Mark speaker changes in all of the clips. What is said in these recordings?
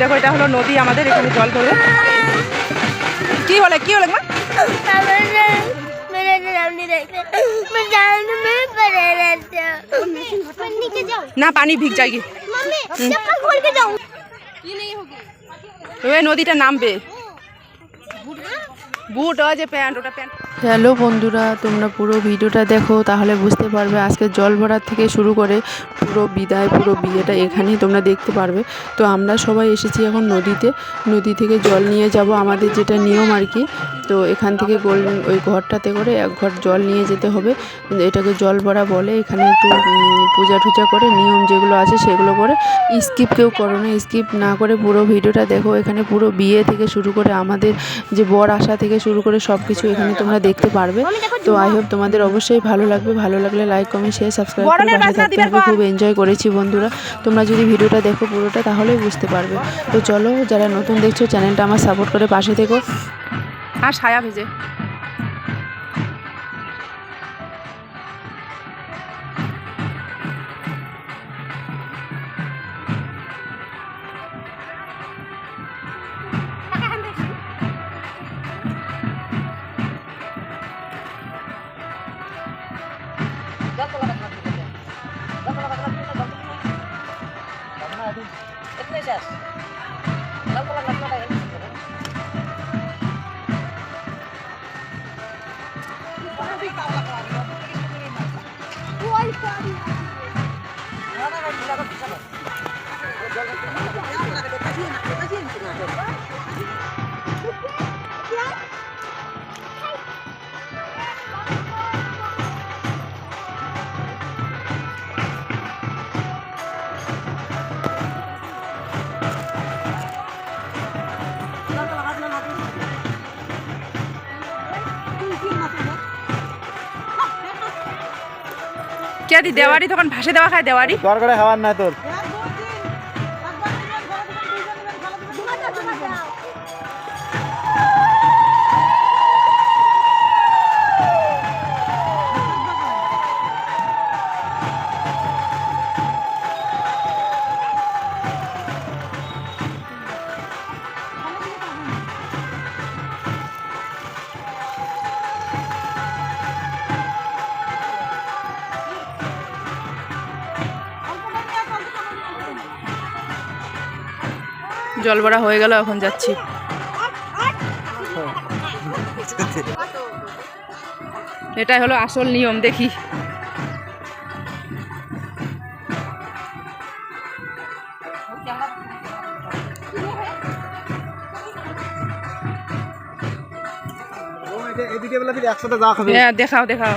Speaker 1: দেখো এটা হলো নদী আমাদের এখানে জল ধরে কি হলে কি হলে মা? না পানি ভিগ যাই ওই নদীটা নামবে। বুট যে প্যান্ট ওটা প্যান্ট।
Speaker 2: হ্যালো বন্ধুরা, তোমরা পুরো ভিডিওটা দেখো, তাহলে বুঝতে পারবে আজকে জল ভরার থেকে শুরু করে পুরো বিদায়, পুরো বিয়েটা এখানেই তোমরা দেখতে পারবে। তো আমরা সবাই এসেছি এখন নদীতে, নদী থেকে জল নিয়ে যাব, আমাদের যেটা নিয়ম আর কি। তো এখান থেকে গোল, ওই ঘরটাতে করে এক ঘর জল নিয়ে যেতে হবে। এটাকে জল ভরা বলে, এখানে একটু পূজা টুজা করে, নিয়ম যেগুলো আছে সেগুলো করে। স্কিপ কেউ করো না, স্কিপ না করে পুরো ভিডিওটা দেখো। এখানে পুরো বিয়ে থেকে শুরু করে আমাদের যে বর আসা থেকে শুরু করে সব কিছু এখানে তোমরা দেখতে পারবে। তো আই হোপ তোমাদের অবশ্যই ভালো লাগবে। ভালো লাগলে লাইক কমেন্ট শেয়ার সাবস্ক্রাইব করে পাশে থাকতে হবে খুব এনজয় করেছি বন্ধুরা। তোমরা যদি ভিডিওটা দেখো পুরোটা তাহলেই বুঝতে পারবে। তো চলো যারা নতুন দেখছ চ্যানেলটা আমার সাপোর্ট করে পাশে থেকো।
Speaker 1: আর ছায়া ভেজে। দেওয়ারি তখন ভাসে দেওয়া খায় দেওয়ারি
Speaker 3: দরকারে খাবার না তোর।
Speaker 1: জল ভরা হয়ে গেল এখন যাচ্ছি। এটাই হলো আসল নিয়ম দেখি। হ্যাঁ দেখাও দেখাও।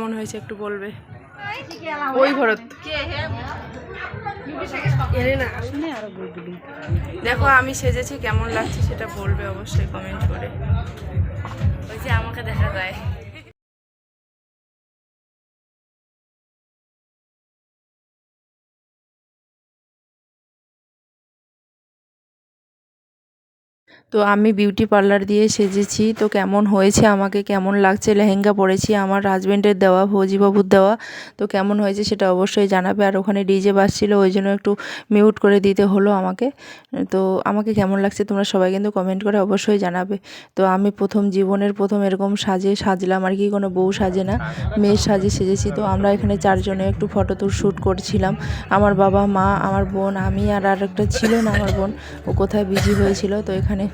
Speaker 4: কেমন হয়েছে একটু বলবে? ওই ভরত। দেখো আমি সেজেছি কেমন লাগছে সেটা বলবে অবশ্যই কমেন্ট করে। ওই যে আমাকে দেখা যায়। তো আমি বিউটি পার্লার দিয়ে সেজেছি। তো কেমন হয়েছে আমাকে? কেমন লাগছে? লেহেঙ্গা পরেছি, আমার হাজব্যান্ডের দেওয়া, ফৌজিবাবুর দেওয়া। তো কেমন হয়েছে সেটা অবশ্যই জানাবে। আর ওখানে ডিজে বাজছিল, ওই জন্য একটু মিউট করে দিতে হলো আমাকে। তো আমাকে কেমন লাগছে তোমরা সবাই কিন্তু কমেন্ট করে অবশ্যই জানাবে। তো আমি প্রথম জীবনের প্রথম এরকম সাজে সাজলাম, আর কি কোনো বউ সাজে না মেয়ের সাজে সেজেছি। তো আমরা এখানে চারজনে একটু ফটো তুল শ্যুট করছিলাম। আমার বাবা, মা, আমার বোন, আমি আর আর একটা ছিল না, আমার বোন। ও কোথায় বিজি হয়েছিল, তো এখানে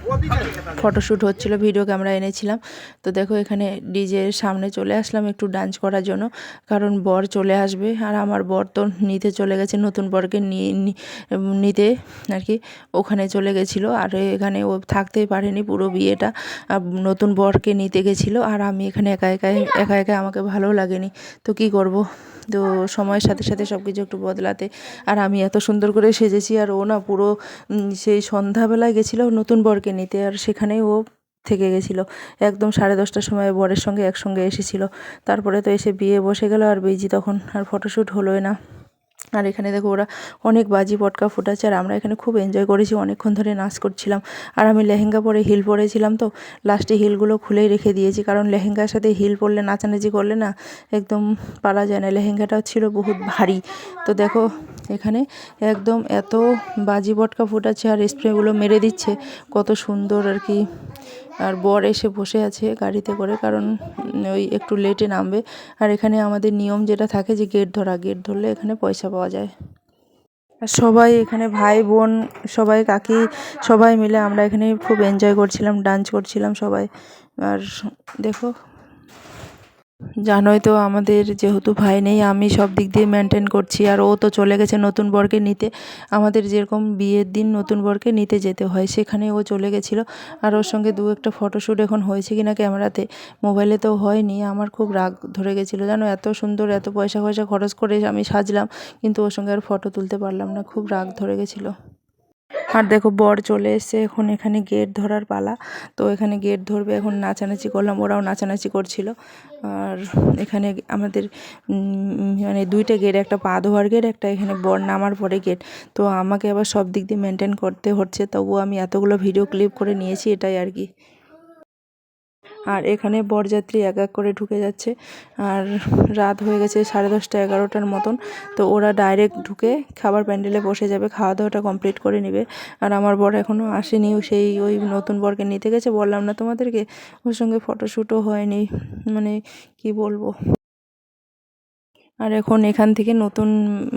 Speaker 4: ফটোশ্যুট হচ্ছিল, ভিডিও ক্যামেরা এনেছিলাম। তো দেখো এখানে ডিজের সামনে চলে আসলাম একটু ডান্স করার জন্য, কারণ বর চলে আসবে। আর আমার বর তো নিতে চলে গেছে, নতুন বরকে নিয়ে নিতে আর কি, ওখানে চলে গেছিল। আর এখানে ও থাকতেই পারেনি পুরো বিয়েটা নতুন বরকে নিতে গেছিল। আর আমি এখানে একা একাই, একা একা আমাকে ভালো লাগেনি। তো কি করব? তো সময়ের সাথে সাথে সব কিছু একটু বদলাতে। আর আমি এত সুন্দর করে সেজেছি আর ও না পুরো সেই সন্ধ্যাবেলায় গেছিল নতুন বরকে নিতে আর সেখানেই ও থেকে গেছিল। একদম সাড়ে দশটার সময় বরের সঙ্গে একসঙ্গে এসেছিল। তারপরে তো এসে বিয়ে বসে গেল আর বেজি তখন আর ফটোশ্যুট হলোই না। আর এখানে দেখো ওরা অনেক বাজি পটকা ফুটাচ্ছে আর আমরা এখানে খুব এনজয় করেছি। অনেকক্ষণ ধরে নাচ করছিলাম আর আমি লেহেঙ্গা পরে হিল পরেছিলাম তো লাস্টে হিলগুলো খুলেই রেখে দিয়েছি। কারণ লেহেঙ্গার সাথে হিল পরলে নাচানাচি করলে না একদম পারা যায় না। লেহেঙ্গাটাও ছিল বহুত ভারী। তো দেখো এখানে একদম এত বাজি পটকা ফুটাচ্ছে আর স্প্রেগুলো মেরে দিচ্ছে। কত সুন্দর আর কি আর বর এসে বসে আছে গাড়িতে করে, কারণ ওই একটু লেটে নামবে। আর এখানে আমাদের নিয়ম যেটা থাকে যে গেট ধরা গেট ধরলে এখানে পয়সা পাওয়া যায়। আর সবাই এখানে ভাই, বোন, সবাই কাকি, সবাই মিলে আমরা এখানে খুব এনজয় করছিলাম ডান্স করছিলাম সবাই। আর দেখো জানোই তো আমাদের যেহেতু ভাই নেই, আমি সব দিক দিয়ে মেনটেন করছি। আর ও তো চলে গেছে নতুন বরকে নিতে। আমাদের যেরকম বিয়ের দিন নতুন বরকে নিতে যেতে হয় সেখানে ও চলে গেছিল। আর ওর সঙ্গে দু একটা ফটোশ্যুট এখন হয়েছে কিনা ক্যামেরাতে মোবাইলে তো হয়নি। আমার খুব রাগ ধরে গেছিল, জানো? এত সুন্দর, এত পয়সা পয়সা খরচ করে আমি সাজলাম, কিন্তু ওর সঙ্গে আর ফটো তুলতে পারলাম না। খুব রাগ ধরে গেছিল। আর দেখো বর চলে এসছে, এখন এখানে গেট ধরার পালা। তো এখানে গেট ধরবে, এখন নাচানাচি করলাম, ওরাও নাচানাচি করছিল। আর এখানে আমাদের মানে দুইটা গেট, একটা পা ধোয়ার গেট, একটা এখানে বর নামার পরে গেট। তো আমাকে আবার সব দিক দিয়ে মেনটেন করতে হচ্ছে, তবুও আমি এতগুলো ভিডিও ক্লিপ করে নিয়েছি, এটাই আর কি। আর এখানে বরযাত্রী এক এক করে ঢুকে যাচ্ছে। আর রাত হয়ে গেছে সাড়ে দশটা এগারোটার মতন। তো ওরা ডাইরেক্ট ঢুকে খাবার প্যান্ডেলে বসে যাবে খাওয়া দাওয়াটা কমপ্লিট করে নেবে। আর আমার বর এখনও আসেনি সেই ওই নতুন বরকে নিতে গেছে। বললাম, না তোমাদেরকে, ওর সঙ্গে ফটোশ্যুটও হয়নি। মানে কি বলব? আর এখন এখান থেকে নতুন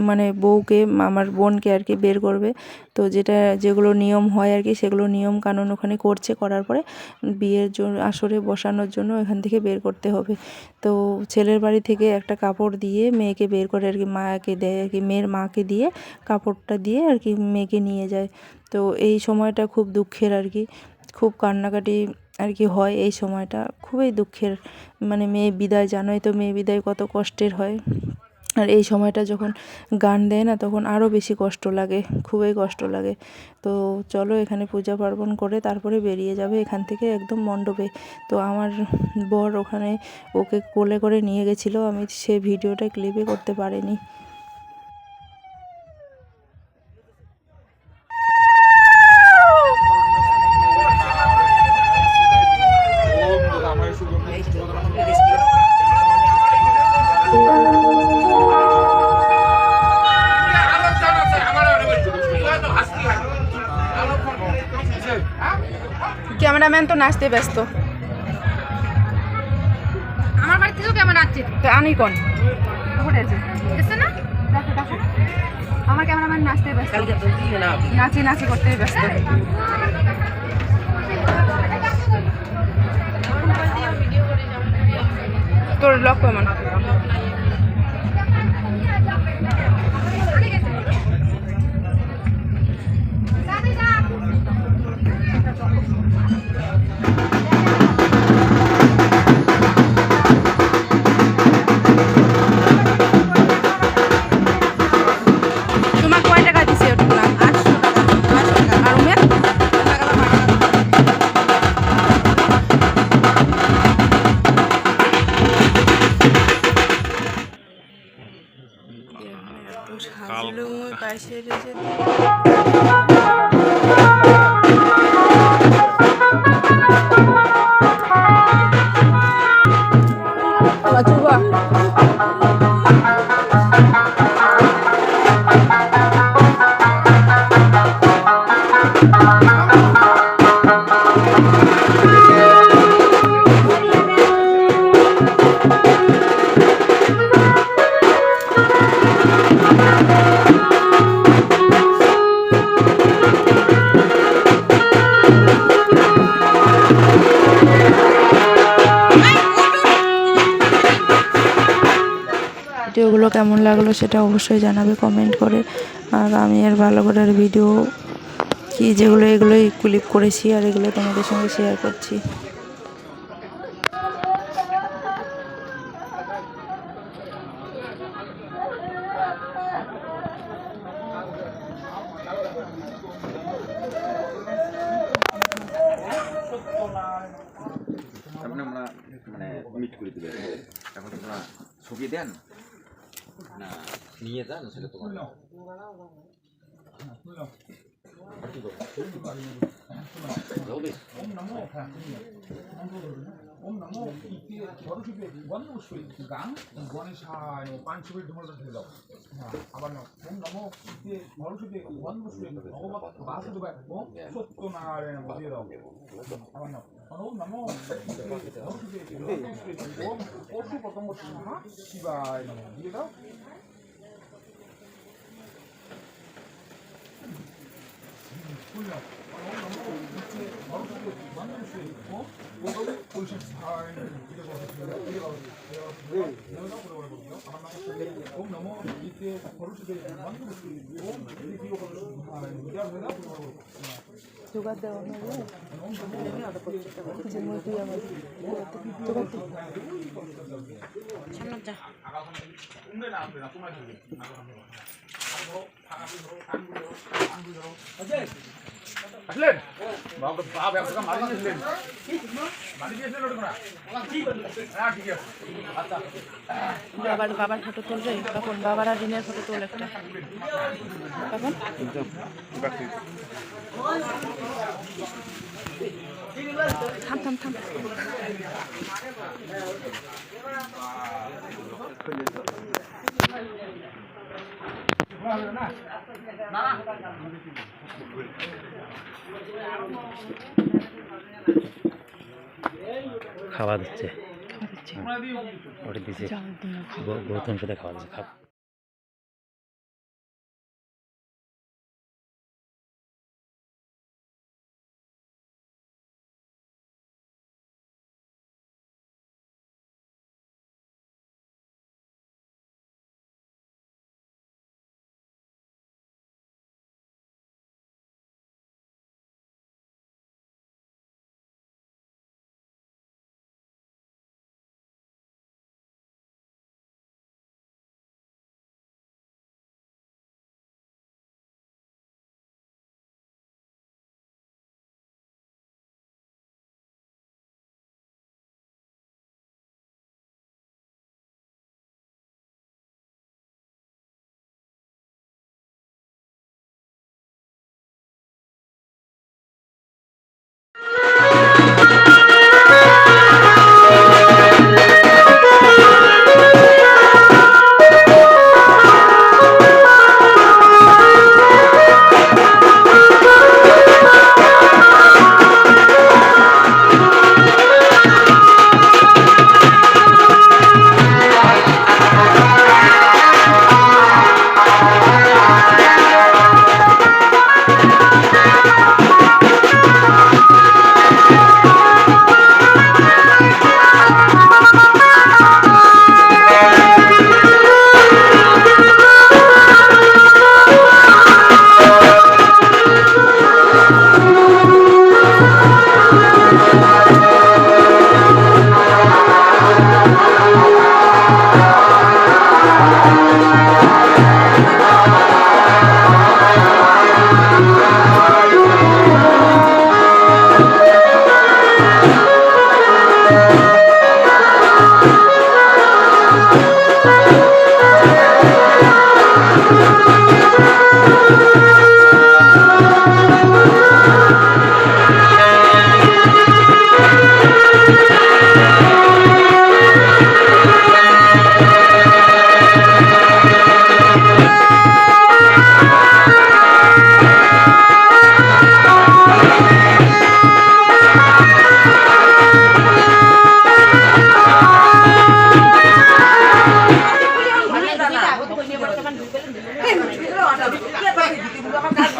Speaker 4: মানে বউকে, আমার বোনকে আর কি বের করবে। তো যেটা, যেগুলো নিয়ম হয় আর কি, সেগুলো নিয়ম কানুন ওখানে করছে, করার পরে বিয়ের জন্য আসরে বসানোর জন্য এখান থেকে বের করতে হবে। তো ছেলের বাড়ি থেকে একটা কাপড় দিয়ে মেয়েকে বের করে আর কি, মাকে দেয় আর কি, মেয়ের মাকে দিয়ে কাপড়টা দিয়ে আর কি মেয়েকে নিয়ে যায়। তো এই সময়টা খুব দুঃখের আর কি। খুব কান্নাকাটি আর কি হয় এই সময়টা। খুবই দুঃখের মানে মেয়ে বিদায়, জানোই তো মেয়ে বিদায় কত কষ্টের হয়। আর এই সময়টা যখন গান দেয় না, তখন আরও বেশি কষ্ট লাগে, খুবই কষ্ট লাগে। তো চলো এখানে পূজা পার্বণ করে তারপরে বেরিয়ে যাবে এখান থেকে একদম মণ্ডপে। তো আমার বর ওখানে ওকে কোলে করে নিয়ে গেছিল, আমি সে ভিডিওটা ক্লিপে করতে পারিনি। ক্যামেরাম্যান তো নাচতে ব্যস্ত।
Speaker 1: আমার বাড়ি থেকেও কেমন আছে।
Speaker 4: তো আনি কোন?
Speaker 1: এসে না? দেখো দেখো। আমার ক্যামেরাম্যান নাচতে ব্যস্ত।
Speaker 4: নাচি নাচি করতে ব্যস্ত। তোর লক কেমন? ভিডিওগুলো কেমন লাগল সেটা অবশ্যই জানাবে কমেন্ট করে। আর আমি আর ভালো করে ভিডিও কি যেগুলো এগুলোই ক্লিপ করেছি আর এগুলো তোমাদের সঙ্গে শেয়ার করছি।
Speaker 5: আমরা মানে দেন না নিয়ে যান, সেটা তোমার
Speaker 3: ওম নমো। সরস্বতী বন্ধ গান গণেশায় পাঁচ ছবির ঢোলটা ঢেলে দাও আবার নাও ওম নমো সরস্বতী বন্ধ ভগবত বাসুদেবায় ওম সত্যনারায়ণ দিয়ে দাও আবার নাও ওম নমো সরস্বতী ওম পশু পতঙ্গ মহা শিবায় নমঃ দিয়ে দাও ফুল নাও ওম নমো ইতি সরস্বতী বন্ধ ওম ওম পরিষদ স্থায় ওম নমো ইতি সরস্বতী বন্ধ ওম দ্বিতীয় বিদ্যা ভেদা
Speaker 4: জোগাড় দেওয়া হবে যে মুরগি আমার জোগাড় দিই।
Speaker 3: আসলেন বাবা বাবা একদম মারি
Speaker 4: বাবার বাবার ফটো তুলবে? তখন বাবার আর ফটো তোল একটা। তখন? থাম থাম থাম।
Speaker 6: খাওয়া দিচ্ছে। ওটা দিচ্ছে গৌতম সাথে খাওয়া দিচ্ছে।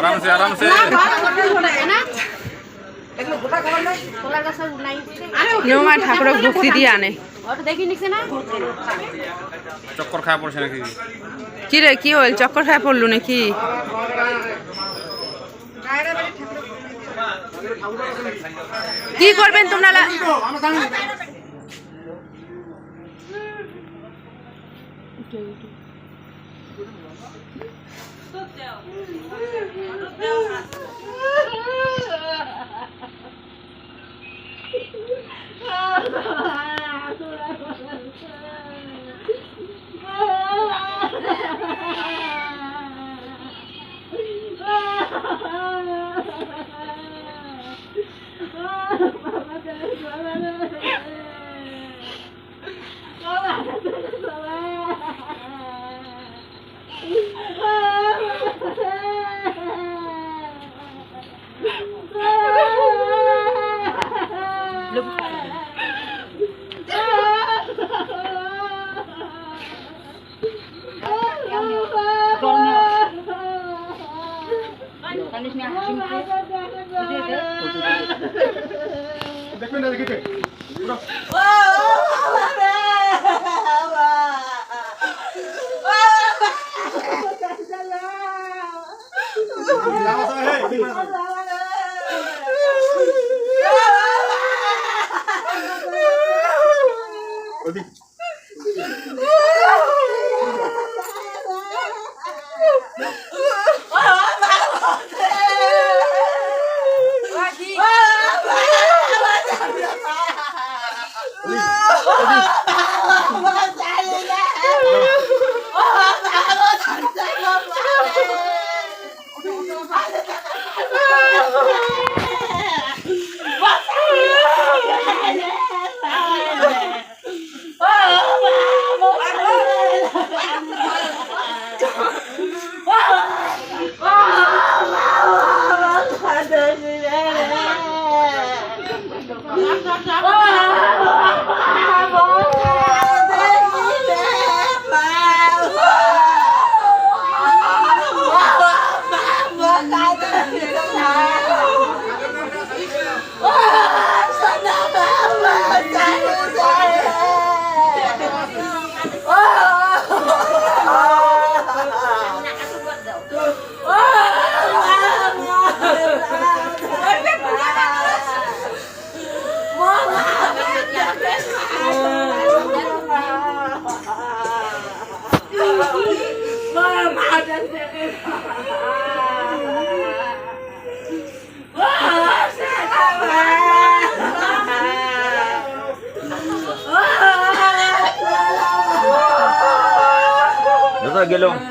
Speaker 6: খাব
Speaker 3: আরামসে। আরামসে
Speaker 7: নৌমা ঠাকুরক ভক্তি দিয়ে আনে।
Speaker 3: চক্কর পড়ছে নাকি?
Speaker 7: কি রে কি হল? চক্কর খায় পড়লু নাকি? কি করবেন তোমরা Ah!
Speaker 5: Jasmine dari gede. Wow. Hello. গেল